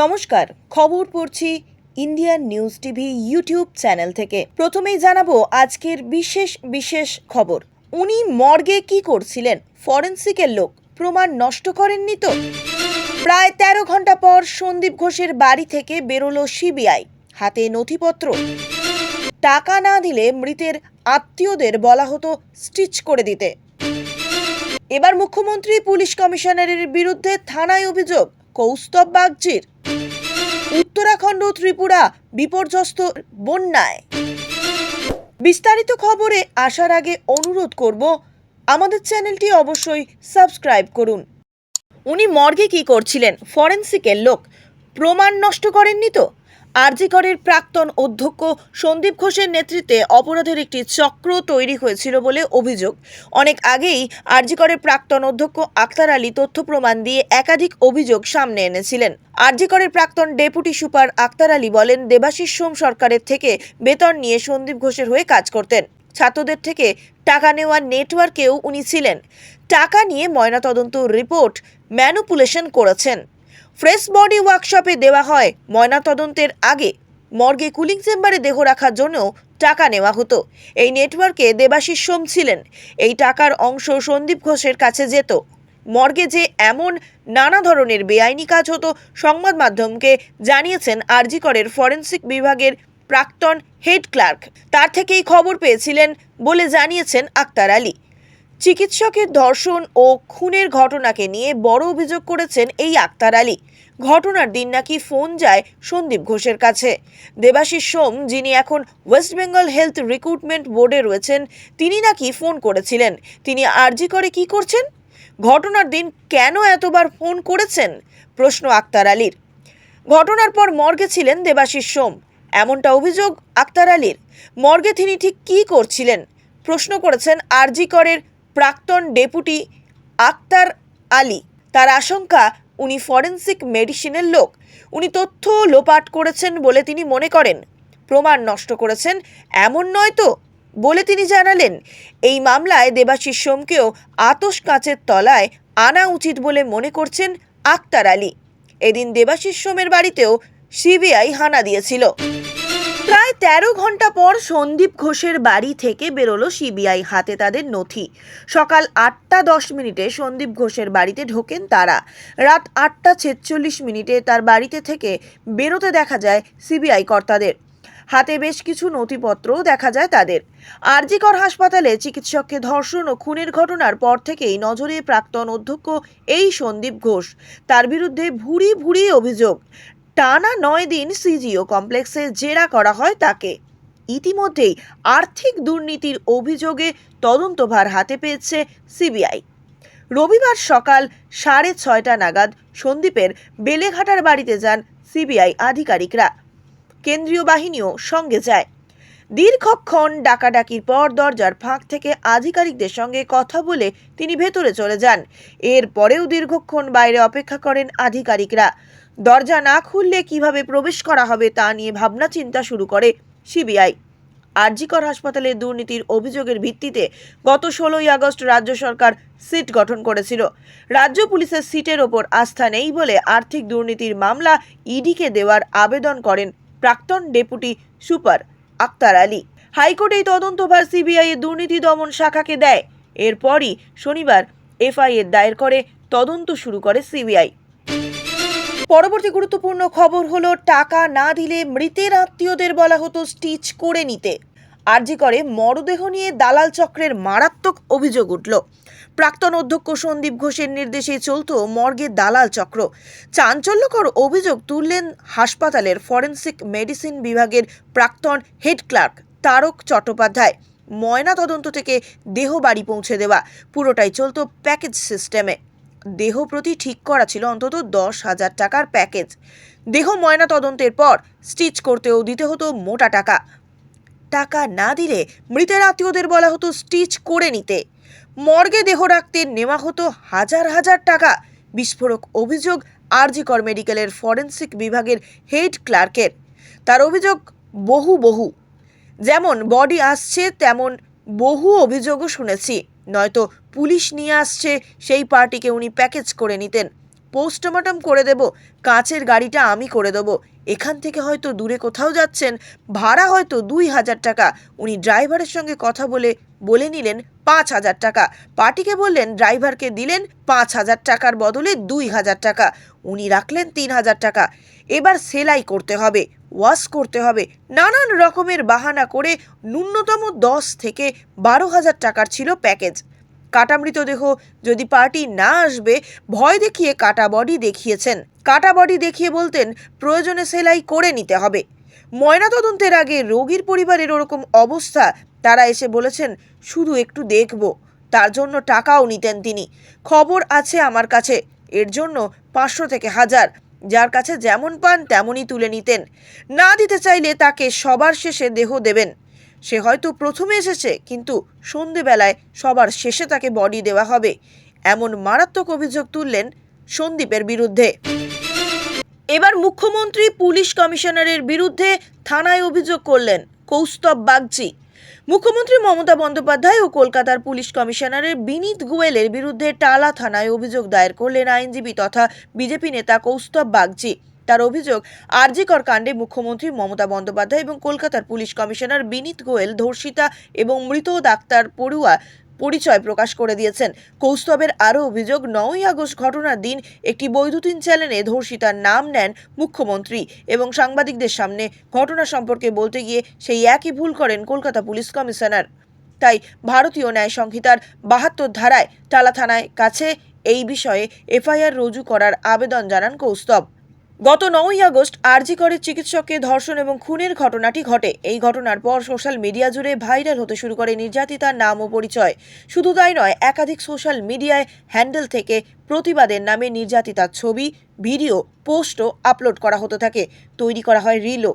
নমস্কার, খবর পড়ছি Indian news TV YouTube channel থেকে। প্রথমেই জানাব আজকের বিশেষ বিশেষ খবর। উনি মর্গে কি করছিলেন? ফরেন্সিকের লোক। প্রমাণ নষ্ট করেননি তো? প্রায় তেরো ঘণ্টা পর সন্দীপ ঘোষের বাড়ি থেকে বেরোলো সিবিআই, হাতে নথিপত্র। টাকা না দিলে মৃতের আত্মীয়দের বলা হতো স্টিচ করে দিতে। এবার মুখ্যমন্ত্রী, পুলিশ কমিশনারের বিরুদ্ধে থানায় অভিযোগ। কৌস্তব বাগচির। উত্তরাখণ্ড, ত্রিপুরা বিপর্যস্ত বন্যায়। বিস্তারিত খবরে আসার আগে অনুরোধ করব, আমাদের চ্যানেলটি অবশ্যই সাবস্ক্রাইব করুন। উনি মর্গে কি করছিলেন? ফরেন্সিকের লোক। প্রমাণ নষ্ট করেননি তো? আরজিকরের প্রাক্তন অধ্যক্ষ সন্দীপ ঘোষের নেতৃত্বে অপরাধের একটি চক্র তৈরি হয়েছিল বলে অভিযোগ। অনেক আগেই আরজিকরের প্রাক্তন অধ্যক্ষ আক্তার আলী তথ্য প্রমাণ দিয়ে একাধিক অভিযোগ সামনে এনেছিলেন। আরজিকরের প্রাক্তন ডেপুটি সুপার আক্তার আলী বলেন, দেবাশিস সোম সরকারের থেকে বেতন নিয়ে সন্দীপ ঘোষের হয়ে কাজ করতেন। ছাত্রদের থেকে টাকা নেওয়ার নেটওয়ার্কেও উনি ছিলেন। টাকা নিয়ে ময়নাতদন্ত রিপোর্ট ম্যানুপুলেশন করেছেন। ফ্রেশ বডি ওয়ার্কশপে দেওয়া হয়। ময়নাতদন্তের আগে মর্গে কুলিং চেম্বারে দেহ রাখার জন্যও টাকা নেওয়া হতো। এই নেটওয়ার্কে দেবাশিস সোম ছিলেন। এই টাকার অংশ সন্দীপ ঘোষের কাছে যেত। মর্গে যে এমন নানা ধরনের বেআইনি কাজ হতো, সংবাদ মাধ্যমকে জানিয়েছেন আরজিকরের ফরেন্সিক বিভাগের প্রাক্তন হেড ক্লার্ক। তার থেকেই খবর পেয়েছিলেন বলে জানিয়েছেন আক্তার আলী। চিকিৎসকের ধর্ষণ ও খুনের ঘটনাকে নিয়ে বড় অভিযোগ করেছেন এই আক্তার আলী। ঘটনার দিন নাকি ফোন যায় সন্দীপ ঘোষের কাছে। দেবাশিস সোম, যিনি এখন ওয়েস্ট বেঙ্গল হেলথ রিক্রুটমেন্ট বোর্ডে রয়েছেন, তিনি নাকি ফোন করেছিলেন। তিনি আরজি করে কি করছেন? ঘটনার দিন কেন এতবার ফোন করেছেন? প্রশ্ন আক্তার আলীর। ঘটনার পর মর্গে ছিলেন দেবাশিস সোম। এমনটা অভিযোগ আক্তার আলীর। মর্গে তিনি ঠিক কী করছিলেন? প্রশ্ন করেছেন আরজি করের প্রাক্তন ডেপুটি আক্তার আলী। তার আশঙ্কা, উনি ফরেন্সিক মেডিসিনের লোক। উনি তথ্য লোপাট করেছেন বলে তিনি মনে করেন। প্রমাণ নষ্ট করেছেন, এমন নয় তো, বলে তিনি জানালেন। এই মামলায় দেবাশিস সোমকেও আতস কাঁচের তলায় আনা উচিত বলে মনে করছেন আক্তার আলী। এদিন দেবাশিস সোমের বাড়িতেও সিবিআই হানা দিয়েছিল। প্রায় তেরো ঘণ্টা পর সন্দীপ ঘোষের বাড়ি থেকে বেরোলো সিবিআই হাতে তাদের নথি। সকাল আটটা দশ মিনিটে সন্দীপ ঘোষের বাড়িতে ঢোকেন তারা। রাত আটটা ছেচল্লিশ মিনিটে তার বাড়িতে থেকে বেরোতে দেখা যায় সিবিআই কর্তাদের। হাতে বেশ কিছু নথিপত্রও দেখা যায় তাদের। আরজিকর হাসপাতালে চিকিৎসককে ধর্ষণ ও খুনের ঘটনার পর থেকেই নজরে প্রাক্তন অধ্যক্ষ এই সন্দীপ ঘোষ। তার বিরুদ্ধে ভুরি ভুরি অভিযোগ। টানা নয় দিন সিজিও কমপ্লেক্সে জেরা করা হয় তাকে। ইতিমধ্যেই আর্থিক দুর্নীতির অভিযোগে তদন্তভার হাতে পেয়েছে সিবিআই। রবিবার সকাল সাড়ে ছয়টা নাগাদ সন্দীপের বেলেঘাটার বাড়িতে যান সিবিআই আধিকারিকরা। কেন্দ্রীয় বাহিনীও সঙ্গে যায়। দীর্ঘক্ষণ ডাকাডাকির পর দরজার ফাঁক থেকে আধিকারিকদের সঙ্গে কথা বলে তিনি ভেতরে চলে যান। এরপরেও দীর্ঘক্ষণ বাইরে অপেক্ষা করেন আধিকারিকরা। দরজা না খুললে কীভাবে প্রবেশ করা হবে তা নিয়ে ভাবনা চিন্তা শুরু করে সিবিআই। আরজিকর হাসপাতালে দুর্নীতির অভিযোগের ভিত্তিতে গত ষোলোই আগস্ট রাজ্য সরকার সিট গঠন করেছিল। রাজ্য পুলিশের সিটের ওপর আস্থা নেই বলে আর্থিক দুর্নীতির মামলা ইডিকে দেওয়ার আবেদন করেন প্রাক্তন deputy super Aktar Ali. High court এই তদন্তভার সিবিআই দুর্নীতি দমন শাখাকে দেয়। এরপরই শনিবার এফআইআর দায়ের করে তদন্ত শুরু করে সিবিআই। পরবর্তী গুরুত্বপূর্ণ খবর হলো, টাকা না দিলে মৃতের আত্মীয়দের বলা হতো স্টিচ করে নিতে। আরজি করে মরদেহ নিয়ে দালাল চক্রের মারাত্মক অভিযোগ উঠল। প্রাক্তন অধ্যক্ষ সন্দীপ ঘোষের নির্দেশে চলত মর্গে দালাল চক্র। চাঞ্চল্যকর অভিযোগ তুললেন হাসপাতালের ফরেন্সিক মেডিসিন বিভাগের প্রাক্তন হেড ক্লার্ক তারক চট্টোপাধ্যায়। ময়না তদন্ত থেকে দেহ বাড়ি পৌঁছে দেওয়া, পুরোটাই চলতো প্যাকেজ সিস্টেমে। দেহ প্রতি ঠিক করা ছিল অন্তত দশ হাজার টাকার প্যাকেজ। দেহ ময়না তদন্তের পর স্টিচ করতেও দিতে হতো মোটা টাকা। টাকা না দিলে মৃতের আত্মীয়দের বলা হতো স্টিচ করে নিতে। মর্গে দেহ রাখতে নেওয়া হতো হাজার হাজার টাকা। বিস্ফোরক অভিযোগ আরজিকর মেডিকেলের ফরেন্সিক বিভাগের হেড ক্লার্কের। তার অভিযোগ বহু বহু। যেমন বডি আসছে, তেমন বহু অভিযোগও শুনেছি। নয়তো পুলিশ নিয়ে আসছে, সেই পার্টিকে উনি প্যাকেজ করে নিতেন। পোস্টমর্টম করে দেব কাঁচের গাড়িটা আমি করে দেবো। এখান থেকে হয়তো দূরে কোথাও যাচ্ছেন, ভাড়া হয়তো দুই হাজার টাকা। উনি ড্রাইভারের সঙ্গে কথা বলে বলে নিলেন পাঁচ হাজার টাকা। পার্টিকে বললেন, ড্রাইভারকে দিলেন পাঁচ হাজার টাকার বদলে দুই হাজার টাকা। উনি রাখলেন তিন হাজার টাকা। এবার সেলাই করতে হবে, ওয়াশ করতে হবে। নানান রকমের বাহানা করে ন্যূনতম দশ থেকে বারো হাজার টাকার ছিল প্যাকেজ। কাটা মৃতদেহ যদি পার্টি না আসবে, ভয় দেখিয়ে কাটা বডি দেখিয়েছেন। কাটা বডি দেখিয়ে বলতেন, প্রয়োজনে সেলাই করে নিতে হবে। ময়নাতদন্তের আগে রোগীর পরিবারের ওরকম অবস্থা, তারা এসে বলেছেন, শুধু একটু দেখব। তার জন্য টাকাও নিতেন তিনি। খবর আছে আমার কাছে। এর জন্য পাঁচশো থেকে হাজার। যার কাছে যেমন পান, তেমনই তুলে নিতেন। না দিতে চাইলে তাকে সবার শেষে দেহ দেবেন। সে হয়তো প্রথমে এসেছে, কিন্তু সন্ধেবেলায় সবার শেষে তাকে বডি দেওয়া হবে, এমন মারাত্মক অভিযোগ তুললেন সন্দীপের বিরুদ্ধে। এবার মুখ্যমন্ত্রী, পুলিশ কমিশনারের বিরুদ্ধে থানায় অভিযোগ করলেন কৌস্তব বাগচি। মুখ্যমন্ত্রী মমতা বন্দ্যোপাধ্যায় ও কলকাতার পুলিশ কমিশনারের বিনীত গোয়েলের বিরুদ্ধে টালা থানায় অভিযোগ দায়ের করলেন আইনজীবী তথা বিজেপি নেতা কৌস্তব বাগচি। তার অভিযোগ। আরজিকর কাণ্ডে মুখ্যমন্ত্রী মমতা বন্দ্যোপাধ্যায় এবং কলকাতার পুলিশ কমিশনার বিনীত গোয়েল, ধর্ষিতা এবং মৃত ডাক্তার পড়ুয়া পরিচয় প্রকাশ করে দিয়েছেন। কৌস্তবের আরও অভিযোগ, নয়ই আগস্ট ঘটনার দিন একটি বৈদ্যুতিন চ্যানেলে ধর্ষিতার নাম নেন মুখ্যমন্ত্রী এবং সাংবাদিকদের সামনে ঘটনা সম্পর্কে বলতে গিয়ে সেই একই ভুল করেন কলকাতা পুলিশ কমিশনার। তাই ভারতীয় ন্যায় সংহিতার বাহাত্তর ধারায়, টালা থানায় কাছে এই বিষয়ে এফআইআর রুজু করার আবেদন জানান কৌস্তব। গত নয়ই আগস্ট আরজি করের চিকিৎসককে ধর্ষণ এবং খুনের ঘটনাটি ঘটে। এই ঘটনার পর সোশ্যাল মিডিয়া জুড়ে ভাইরাল হতে শুরু করে নির্যাতিতার নাম ও পরিচয়। শুধু তাই নয়, একাধিক সোশ্যাল মিডিয়ায় হ্যান্ডেল থেকে প্রতিবাদের নামে নির্যাতিতার ছবি, ভিডিও, পোস্টও আপলোড করা হতে থাকে। তৈরি করা হয় রিলও।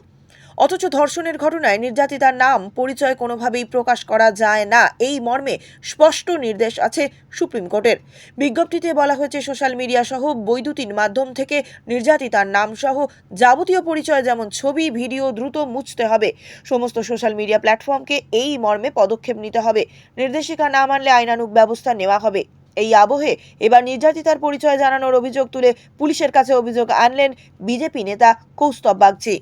অথচ ধর্ষণের ঘটনায় নির্যাতিতার নাম পরিচয় কোনোভাবেই প্রকাশ করা যায় না। এই মর্মে স্পষ্ট নির্দেশ আছে সুপ্রিম কোর্টের। বিজ্ঞপ্তিতে বলা হয়েছে, সোশ্যাল মিডিয়া সহ বৈদ্যুতিন মাধ্যম থেকে নির্যাতিতার নাম সহ যাবতীয় পরিচয় যেমন ছবি, ভিডিও দ্রুত মুছতে হবে। সমস্ত সোশ্যাল মিডিয়া প্ল্যাটফর্মকে এই মর্মে পদক্ষেপ নিতে হবে। নির্দেশিকা না মানলে আইনানুগ ব্যবস্থা নেওয়া হবে। এই আবহে এবার নির্যাতিতার পরিচয় জানানোর অভিযোগ তুলে পুলিশের কাছে অভিযোগ আনলেন বিজেপি নেতা কৌস্তব বাগচি।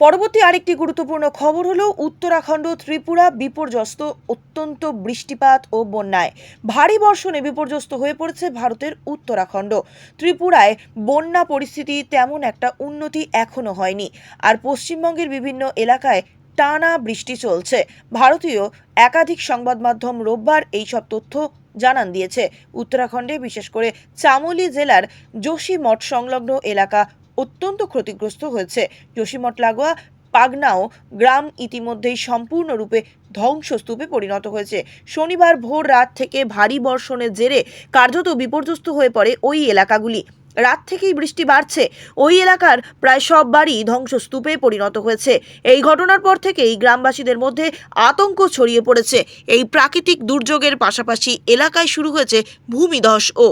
পরবর্তী আরেকটি গুরুত্বপূর্ণ খবর হলো, উত্তরাখণ্ড, ত্রিপুরা বিপর্যস্ত, অত্যন্ত বৃষ্টিপাত ও বন্যায়। ভারী বর্ষণে বিপর্যস্ত হয়ে পড়েছে ভারতের উত্তরাখণ্ড। ত্রিপুরায় বন্যা পরিস্থিতি তেমন একটা উন্নতি এখনও হয়নি। আর পশ্চিমবঙ্গের বিভিন্ন এলাকায় টানা বৃষ্টি চলছে। ভারতীয় একাধিক সংবাদ মাধ্যম রোববার এইসব তথ্য জানান দিয়েছে। উত্তরাখণ্ডে বিশেষ করে চামোলি জেলার যোশী মঠ সংলগ্ন এলাকা অত্যন্ত ক্ষতিগ্রস্ত হয়েছে। যোশীমঠ লাগোয়া পাগনাও গ্রাম ইতিমধ্যেই সম্পূর্ণরূপে ধ্বংসস্তূপে পরিণত হয়েছে। শনিবার ভোর রাত থেকে ভারী বর্ষণের জেরে কার্যত বিপর্যস্ত হয়ে পড়ে ওই এলাকাগুলি। রাত থেকেই বৃষ্টি বাড়ছে। ওই এলাকার প্রায় সব বাড়ি ধ্বংসস্তূপে পরিণত হয়েছে। এই ঘটনার পর থেকেই গ্রামবাসীদের মধ্যে আতঙ্ক ছড়িয়ে পড়েছে। এই প্রাকৃতিক দুর্যোগের পাশাপাশি এলাকায় শুরু হয়েছে ভূমিধস ও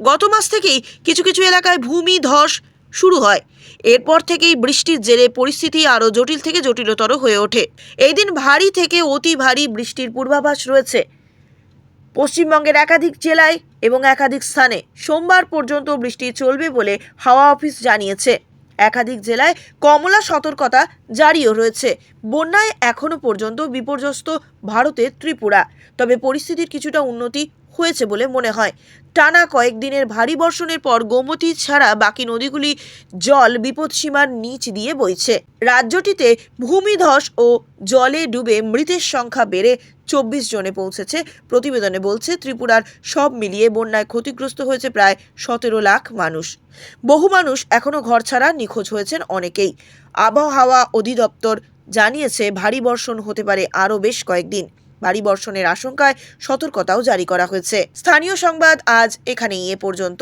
গত মাস থেকেই কিছু কিছু এলাকায় ভূমি ধস শুরু হয়। এরপর থেকেই বৃষ্টির জেরে পরিস্থিতি আরও জটিল থেকে জটিলতর হয়ে ওঠে। এই দিন ভারী থেকে অতি ভারী বৃষ্টির পূর্বাভাস রয়েছে। পশ্চিমবঙ্গের একাধিক জেলায় এবং একাধিক স্থানে সোমবার পর্যন্ত বৃষ্টি চলবে বলে হাওয়া অফিস জানিয়েছে। একাধিক জেলায় কমলা সতর্কতা জারিও রয়েছে। বন্যায় এখনও পর্যন্ত বিপর্যস্ত ভারতের ত্রিপুরা। তবে পরিস্থিতির কিছুটা উন্নতি হয়েছে বলে মনে হয়। টানা কয়েকদিনের ভারী বর্ষণের পর গোমতী ছাড়া বাকি নদীগুলি জল বিপদসীমার নিচ দিয়ে বইছে। রাজ্যটিতে ভূমিধস ও জলে ডুবে মৃতের সংখ্যা বেড়ে চব্বিশ জনে পৌঁছেছে। প্রতিবেদনে বলছে, ত্রিপুরার সব মিলিয়ে বন্যায় ক্ষতিগ্রস্ত হয়েছে প্রায় সতেরো লাখ মানুষ। বহু মানুষ এখনও ঘর ছাড়া নিখোঁজ হয়েছেন অনেকেই। আবহাওয়া অধিদপ্তর জানিয়েছে, ভারী বর্ষণ হতে পারে আরও বেশ কয়েকদিন। ভারী বর্ষণের আশঙ্কায় সতর্কতাও জারি করা হয়েছে। স্থানীয় সংবাদ আজ এখানেই এ পর্যন্ত।